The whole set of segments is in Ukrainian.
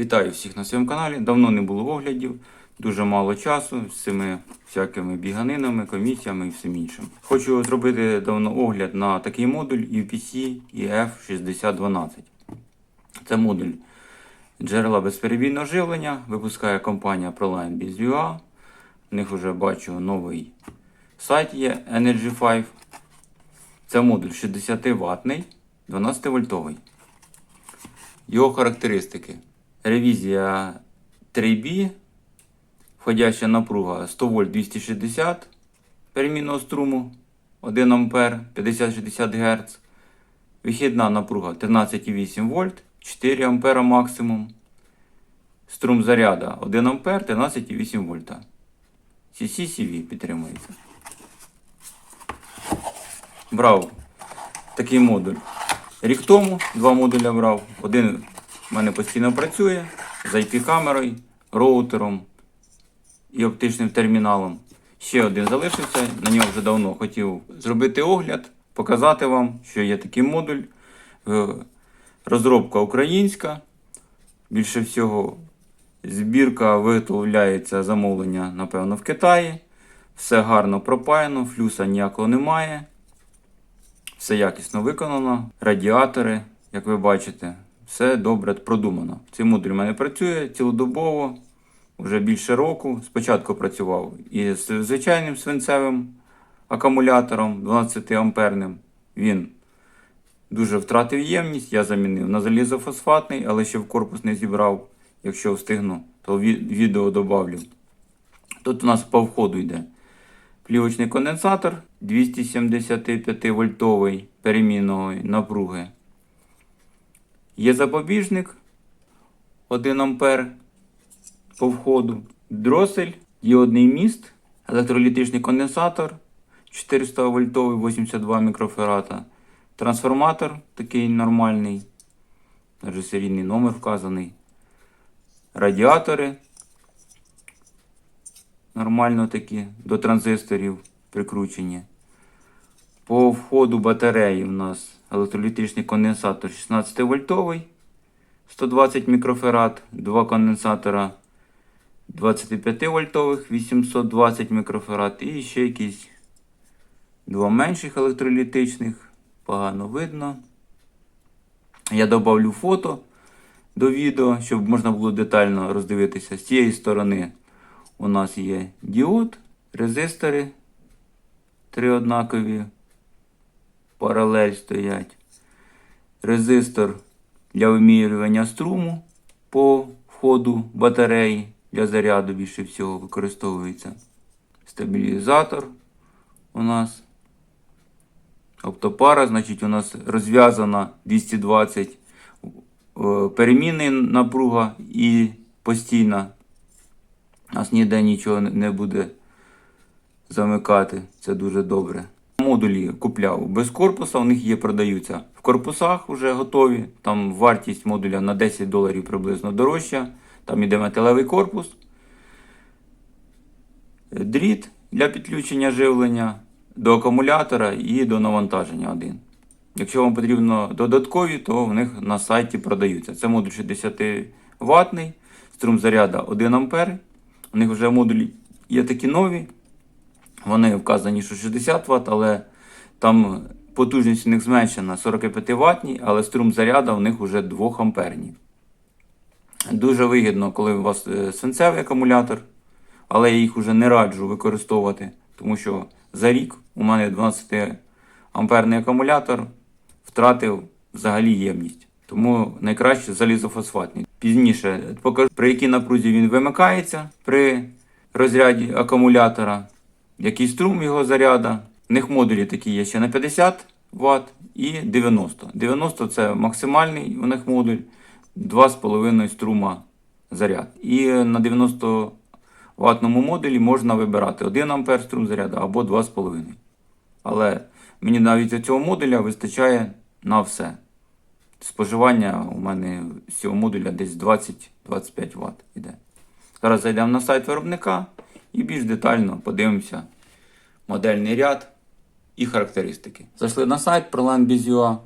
Вітаю всіх на своєму каналі. Давно не було оглядів, дуже мало часу з цими всякими біганинами, комісіями і всім іншим. Хочу зробити давно огляд на такий модуль UPC EF6012. Це модуль джерела безперебійного живлення, випускає компанія ProLine BizUA. У них вже бачу новий сайт є Energy 5. Це модуль 60 ватний 12 вольтовий. Його характеристики. Ревізія 3B, входяща напруга 100 вольт 260 перемінного струму 1 А 50-60 Гц. Вихідна напруга 13,8 вольт 4 А максимум. Струм заряда 1 А 13,8 вольта. CC-CV підтримується. Брав такий модуль. Рік тому два модуля брав. Один в мене постійно працює з IP-камерою, роутером і оптичним терміналом. Ще один залишився, на нього вже давно хотів зробити огляд, показати вам, що є такий модуль. Е, Розробка українська. Більше всього, збірка виготовляється замовлення, напевно, в Китаї. Все гарно пропаяно, флюса ніякого немає. Все якісно виконано. Радіатори, як ви бачите, все добре продумано. Цей модуль у мене працює цілодобово, вже більше року. Спочатку працював із звичайним свинцевим акумулятором 12 амперним. Він дуже втратив ємність, я замінив на залізофосфатний, але ще в корпус не зібрав. Якщо встигну, то відео добавлю. Тут у нас по входу йде плівочний конденсатор 275 вольтовий перемінної напруги. Є запобіжник 1 ампер по входу. Дросель, діодний міст, електролітичний конденсатор 400 вольтовий 82 мікрофарада. Трансформатор такий нормальний. Навіть серійний номер вказаний. Радіатори нормально такі до транзисторів прикручені. По входу батареї у нас електролітичний конденсатор 16 вольтовий 120 мікрофарад, два конденсатора 25 вольтових 820 мікрофарад і ще якісь два менших електролітичних. Погано видно. Я додавлю фото до відео, щоб можна було детально роздивитися. З цієї сторони у нас є діод, резистори, три однакові, паралель стоять. Резистор для вимірювання струму по входу батареї для заряду більше всього використовується. Стабілізатор у нас. Оптопара, значить, у нас розв'язана 220 е, перемінний напруга і постійна. У нас ніде нічого не- не буде замикати. Це дуже добре. Модулі купляв без корпуса, у них є, продаються в корпусах вже готові. Там вартість модуля на 10 доларів приблизно дорожча. Там іде металевий корпус. Дріт для підключення живлення до акумулятора і до навантаження один. Якщо вам потрібно додаткові, то в них на сайті продаються. Це модуль 60 ватний, струм заряда 1 А. У них вже модулі є такі нові. Вони вказані, що 60 Вт, але там потужність у них зменшена 45 ватні, але струм заряда у них вже 2 амперні. Дуже вигідно, коли у вас е, свинцевий акумулятор, але я їх вже не раджу використовувати, тому що за рік у мене 12 амперний акумулятор втратив взагалі ємність. Тому найкраще залізофосфатний. Пізніше покажу, при якій напрузі він вимикається при розряді акумулятора, який струм його заряда. В них модулі такі є ще на 50 Вт і 90. 90 це максимальний у них модуль, 2,5 струма заряд. І на 90 ватному модулі можна вибирати 1 А струм заряду або 2,5. Але мені навіть цього модуля вистачає на все. Споживання у мене з цього модуля десь 20-25 Вт іде. Зараз зайдемо на сайт виробника і більш детально подивимося модельний ряд і характеристики. Зайшли на сайт ProLine.biz.ua,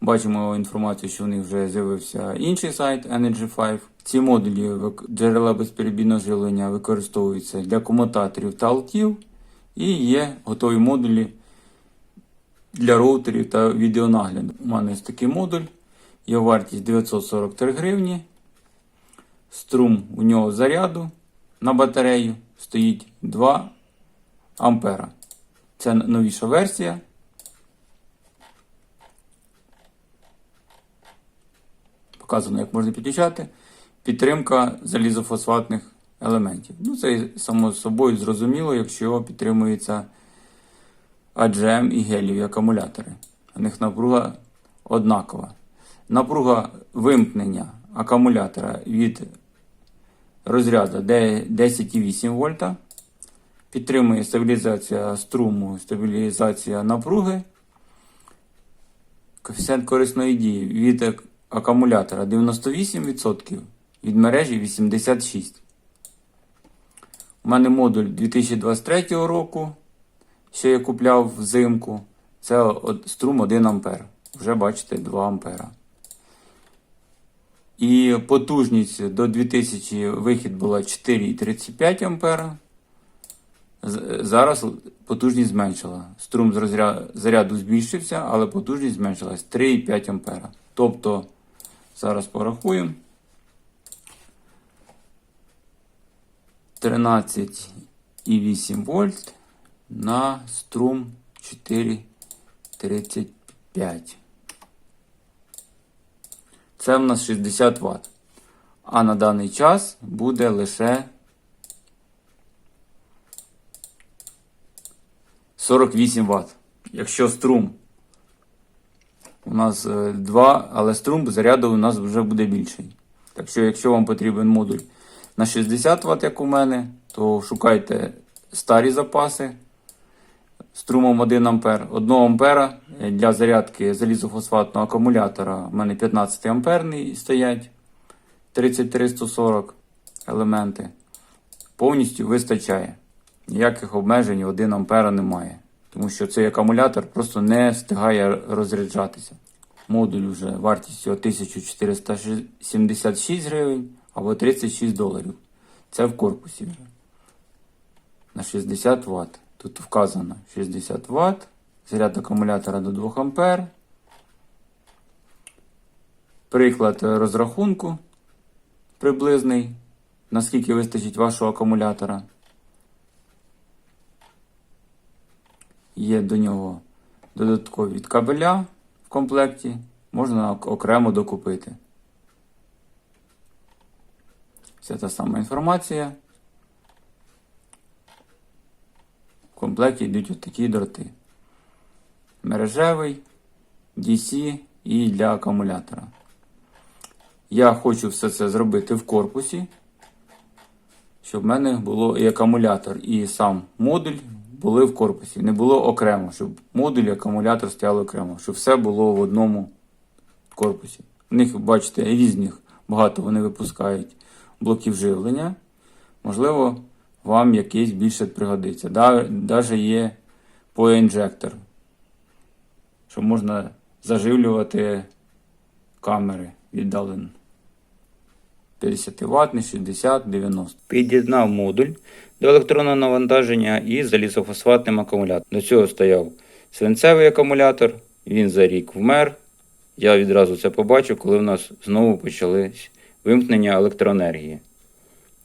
Бачимо інформацію, що в них вже з'явився інший сайт Energy 5. Ці модулі джерела безперебійного живлення використовуються для комутаторів та алтів. І є готові модулі для роутерів та відеонагляду. У мене ось такий модуль. Його вартість 943 гривні. Струм у нього заряду на батарею стоїть 2 ампера. Це новіша версія. Показано, як можна підключати. Підтримка залізофосфатних елементів. Ну, це само собою зрозуміло, якщо підтримується AGM і геліві акумулятори. У них напруга однакова. Напруга вимкнення акумулятора від розряду 10,8 вольта. Підтримує стабілізація струму, стабілізація напруги. Коефіцієнт корисної дії від акумулятора 98%, від мережі 86%. У мене модуль 2023 року, що я купляв взимку. Це струм 1 ампер. Вже бачите 2 ампера. І потужність до 2000 вихід була 4,35 ампера. Зараз потужність зменшила. Струм з заряду збільшився, але потужність зменшилась 3,5 ампера. Тобто, зараз порахуємо. 13,8 вольт на струм 4,35. Це в нас 60 Вт. А на даний час буде лише 48 Вт. Якщо струм у нас 2, але струм заряду у нас вже буде більший. Так що, якщо вам потрібен модуль на 60 Вт, як у мене, то шукайте старі запаси струмом 1 А. 1 А для зарядки залізофосфатного акумулятора у мене 15 амперний стоять 3340 елементи. Повністю вистачає. Ніяких обмежень 1 А немає. Тому що цей акумулятор просто не встигає розряджатися. Модуль вже вартістю 1476 гривень або 36 доларів. Це в корпусі вже. На 60 Вт. Тут вказано 60 Вт. Заряд акумулятора до 2 А. Приклад розрахунку приблизний. Наскільки вистачить вашого акумулятора. Є до нього додаткові кабеля в комплекті. Можна окремо докупити. Вся та сама інформація. В комплекті йдуть отакі дроти. Мережевий, DC і для акумулятора. Я хочу все це зробити в корпусі, щоб в мене було і акумулятор, і сам модуль були в корпусі. Не було окремо, щоб модуль і акумулятор стояли окремо, щоб все було в одному корпусі. У них, бачите, різних багато вони випускають блоків живлення. Можливо, вам якийсь більше пригодиться. Навіть є поінжектор, що можна заживлювати камери віддалено. 50 Вт, 60, 90. Під'єднав модуль до електронного навантаження і залізофосфатним акумулятором. До цього стояв свинцевий акумулятор, він за рік вмер. Я відразу це побачив, коли в нас знову почались вимкнення електроенергії.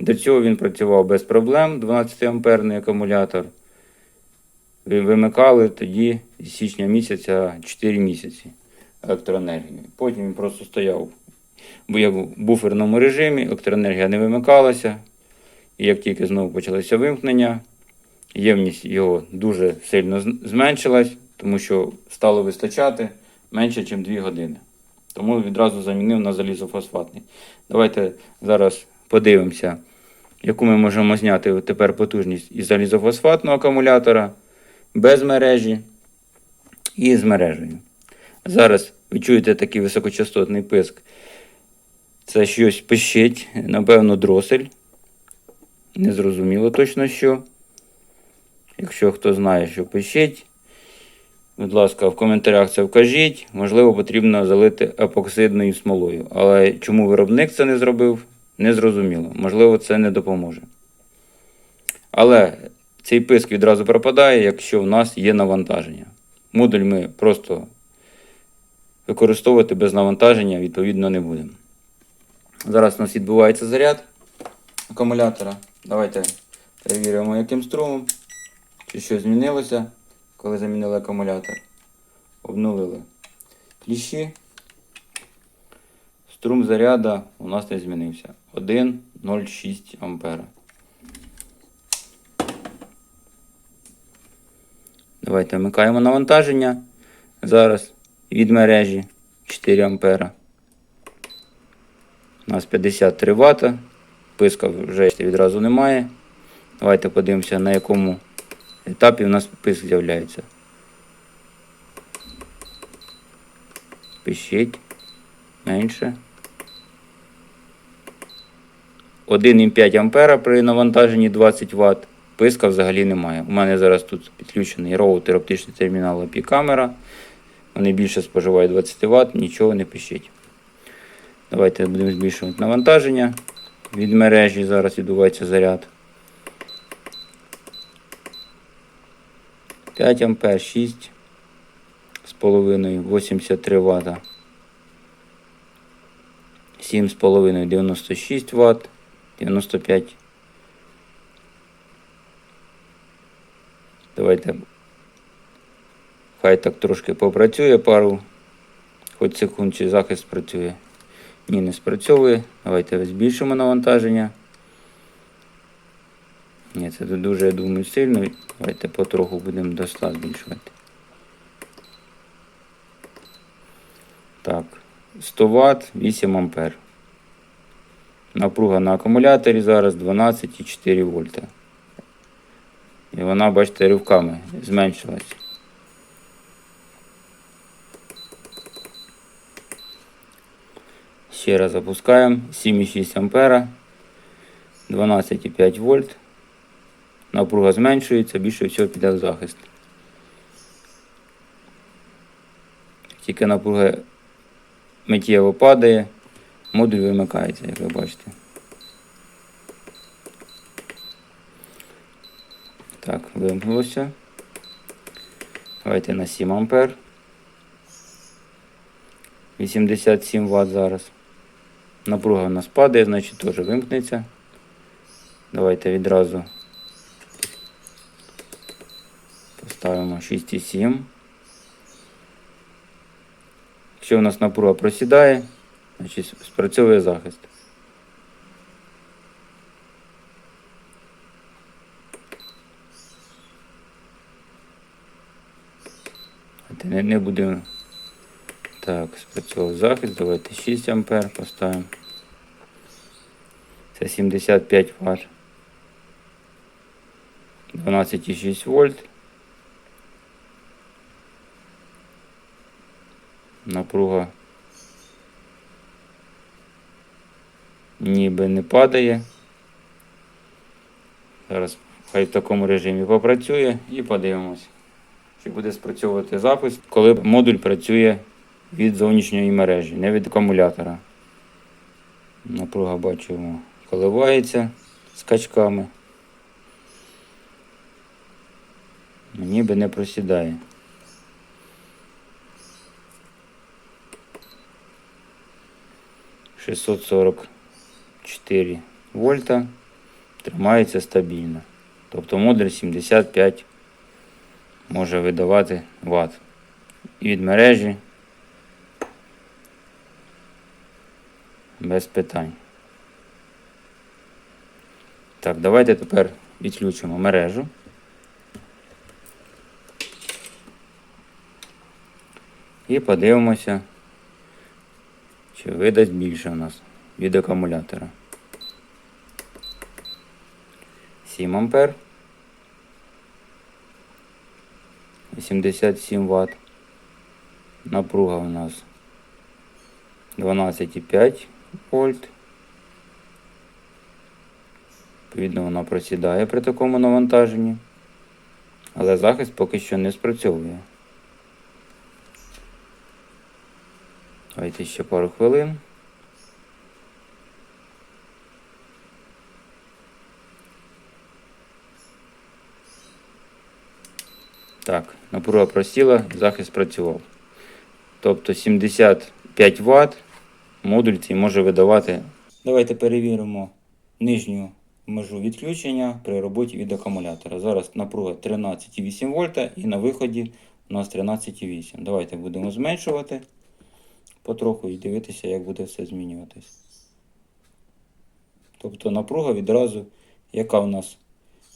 До цього він працював без проблем, 12 амперний акумулятор. Вимикали тоді з січня місяця 4 місяці електроенергію. Потім він просто стояв бо я в буферному режимі, електроенергія не вимикалася. І як тільки знову почалося вимкнення, ємність його дуже сильно зменшилась, тому що стало вистачати менше, ніж 2 години. Тому відразу замінив на залізофосфатний. Давайте зараз подивимося, яку ми можемо зняти тепер потужність із залізофосфатного акумулятора без мережі і з мережею. Зараз ви чуєте такий високочастотний писк. Це щось пищить, напевно, дросель. Незрозуміло точно що. Якщо хто знає, що пищить, Будь ласка, в коментарях це вкажіть. Можливо, потрібно залити епоксидною смолою. Але чому виробник це не зробив, не зрозуміло. Можливо, це не допоможе. Але цей писк відразу пропадає, якщо в нас є навантаження. Модуль ми просто використовувати без навантаження відповідно не будемо. Зараз у нас відбувається заряд акумулятора. Давайте перевіримо, яким струмом. Чи щось змінилося, коли замінили акумулятор. Обнулили кліщі. Струм заряда у нас не змінився. 1,06 ампера. Давайте вмикаємо навантаження. Зараз від мережі 4 ампера. У нас 53 Вт. Писка вже відразу немає. Давайте подивимося, на якому етапі у нас писк з'являється. Пишіть. Менше. 1,5 ампера при навантаженні 20 Вт. Писка взагалі немає. У мене зараз тут підключений роутер, оптичний термінал IP камера. Вони більше споживають 20 Вт, нічого не пишіть. Давайте будемо збільшувати навантаження. Від мережі зараз відбувається заряд. 5 ампер, 6 з половиною, 83 Вт. 7 з половиною, 96 Вт, 95. Давайте хай так трошки попрацює пару, хоч секунд чи захист працює. Ні, не спрацьовує. Давайте збільшимо навантаження. Ні, це дуже, я думаю, сильно. Давайте потроху будемо до 100 збільшувати. Так, 100 Вт, 8 ампер. Напруга на акумуляторі зараз 12,4 вольта. І вона, бачите, ривками зменшилась. Ще раз запускаємо. 7,6 ампера. 12,5 вольт. Напруга зменшується, більше всього піде в захист. Тільки напруга миттєво падає, модуль вимикається, як ви бачите. Так, вимкнулося. Давайте на 7 ампер. 87 Вт зараз. Напруга у нас падає, значить теж вимкнеться. Давайте відразу поставимо 6,7. Якщо у нас напруга просідає, значить спрацьовує захист. Не, не будемо. Так, спрацьовував захист. Давайте 6 ампер поставимо. Це 75 Вт. 12,6 вольт. Напруга ніби не падає. Зараз хай в такому режимі попрацює і подивимось, чи буде спрацьовувати запис, коли модуль працює від зовнішньої мережі, не від акумулятора. Напруга бачимо коливається скачками. Ніби не просідає. Шістсот сорок чотири вольта тримається стабільно. Тобто модуль 75 може видавати Вт. І від мережі без питань. Так, давайте тепер відключимо мережу. І подивимося, чи видасть більше у нас від акумулятора. 7 ампер. 87 Вт. Напруга у нас 12,5 вольт. Відповідно, вона просідає при такому навантаженні, але захист поки що не спрацьовує. Давайте ще пару хвилин. Так, просіла, захист працював. Тобто 75 Вт модуль цей може видавати. Давайте перевіримо нижню межу відключення при роботі від акумулятора. Зараз напруга 13,8 вольта і на виході у нас 13,8. Давайте будемо зменшувати потроху і дивитися, як буде все змінюватись. Тобто напруга відразу, яка у нас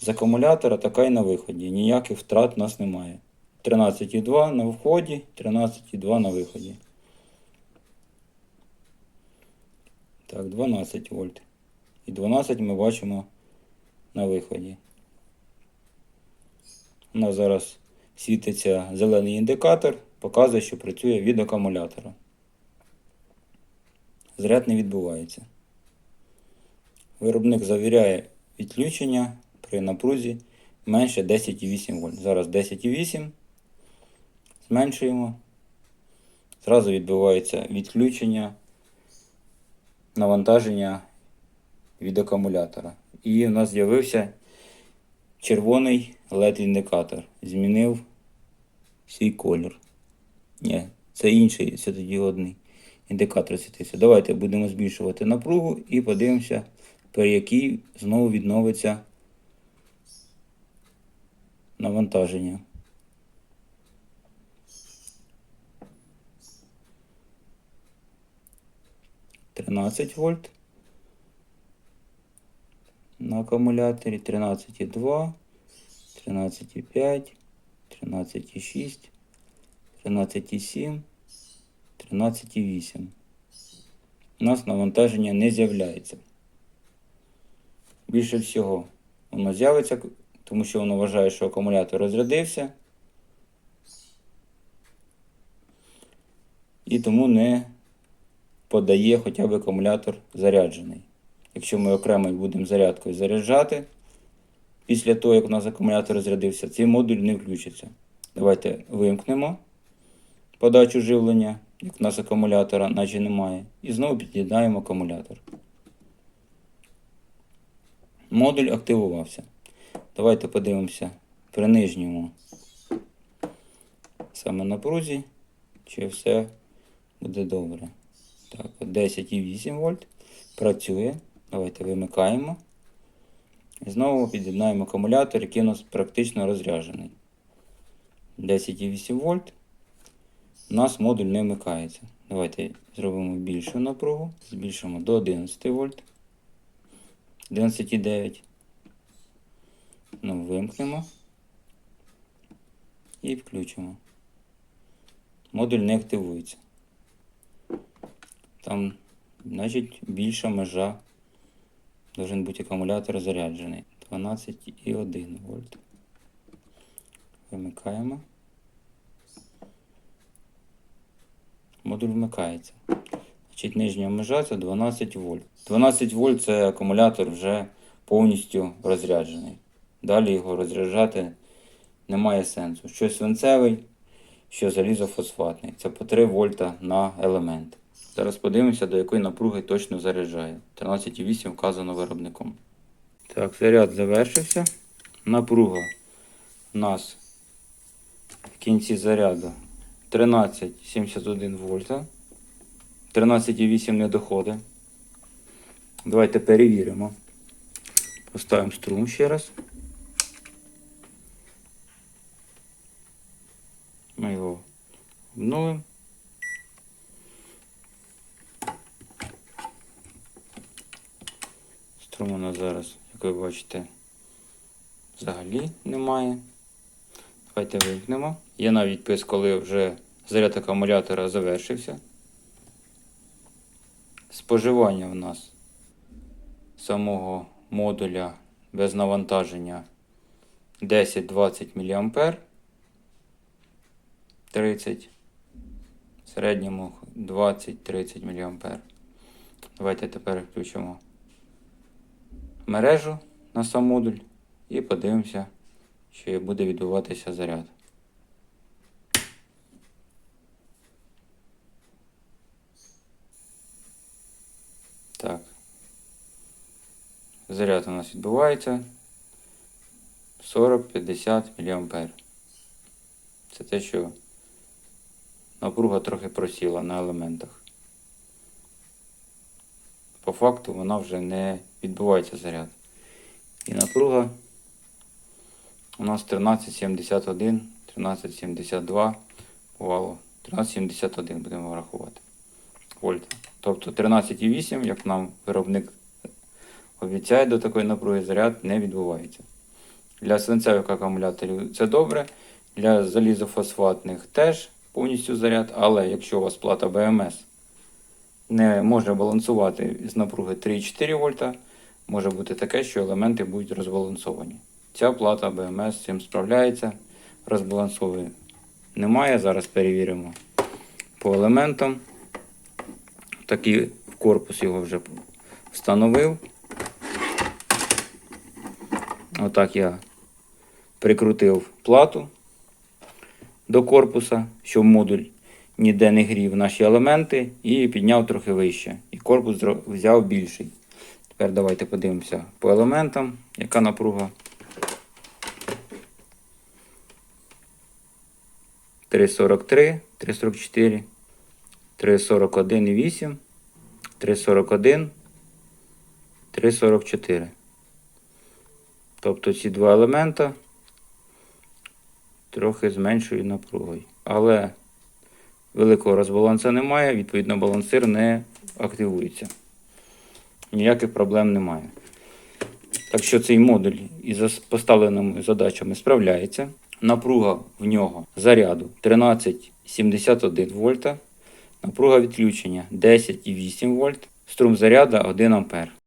з акумулятора, така і на виході. Ніяких втрат у нас немає. 13,2 на вході, 13,2 на виході. Так, 12 вольт. І 12 ми бачимо на виході. У нас зараз світиться зелений індикатор, показує, що працює від акумулятора. Зряд не відбувається. Виробник завіряє відключення при напрузі менше 10,8 вольт. Зараз 10,8. Зменшуємо. Зразу відбувається відключення навантаження від акумулятора. І в нас з'явився червоний LED-індикатор. Змінив свій колір. Ні, це інший світодіодний індикатор світився. Давайте будемо збільшувати напругу і подивимося, при якій знову відновиться навантаження. Тринадцять вольт на акумуляторі 13,2, 13,5, 13,6, 13,7, 13,8. У нас навантаження не з'являється. Більше всього воно з'явиться, тому що воно вважає, що акумулятор розрядився. І тому не подає хоча б акумулятор заряджений. Якщо ми окремо будемо зарядкою заряджати, після того, як у нас акумулятор розрядився, цей модуль не включиться. Давайте вимкнемо подачу живлення, як у нас акумулятора, наче немає. І знову під'єднаємо акумулятор. Модуль активувався. Давайте подивимося при нижньому саме напрузі, чи все буде добре. Так, от 10,8 вольт працює. Давайте вимикаємо. Знову під'єднаємо акумулятор, який у нас практично розряджений. 10,8 вольт. У нас модуль не вмикається. Давайте зробимо більшу напругу. Збільшимо до 11 вольт. 11,9. Ну, вимкнемо. І включимо. Модуль не активується. Там, значить, більша межа Должен бути акумулятор заряджений. 12,1 вольт. Вимикаємо. Модуль вмикається. Значить, нижня межа це 12 вольт. 12 вольт це акумулятор вже повністю розряджений. Далі його розряджати немає сенсу. Що свинцевий, що залізофосфатний. Це по 3 вольта на елемент. Зараз подивимося, до якої напруги точно заряджає. 13,8 вказано виробником. Так, заряд завершився. Напруга у нас в кінці заряду 13,71 вольта. 13,8 не доходить. Давайте перевіримо. Поставимо струм ще раз. Ми його обновимо. Струму зараз, як ви бачите, взагалі немає. Давайте вимкнемо. Є навіть пис, коли вже заряд акумулятора завершився. Споживання в нас самого модуля без навантаження 10-20 мА. 30. В середньому 20-30 мА. Давайте тепер включимо мережу на сам модуль і подивимося, чи буде відбуватися заряд. Так. Заряд у нас відбувається 40-50 мА. Це те, що напруга трохи просіла на елементах. Факту вона вже не відбувається заряд. І напруга у нас 1371, 1372 бувало. 1371 будемо рахувати. Вольта. Тобто 13,8, як нам виробник обіцяє до такої напруги, заряд не відбувається. Для свинцевих акумуляторів це добре. Для залізофосфатних теж повністю заряд, але якщо у вас плата БМС не може балансувати з напруги 3,4 вольта, може бути таке, що елементи будуть розбалансовані. Ця плата БМС з цим справляється, розбалансовує немає. Зараз перевіримо по елементам. Такий корпус його вже встановив. Отак я прикрутив плату до корпуса, щоб модуль ніде не грів наші елементи, і підняв трохи вище. І корпус взяв більший. Тепер давайте подивимося по елементам, яка напруга. 343, 344, 341,8, 341, 344. Тобто ці два елемента трохи з меншою напругою. Але великого розбалансу немає, відповідно, балансир не активується. Ніяких проблем немає. Так що цей модуль із поставленими задачами справляється. Напруга в нього заряду 13,71 вольта. Напруга відключення 10,8 вольт. Струм заряду 1 ампер.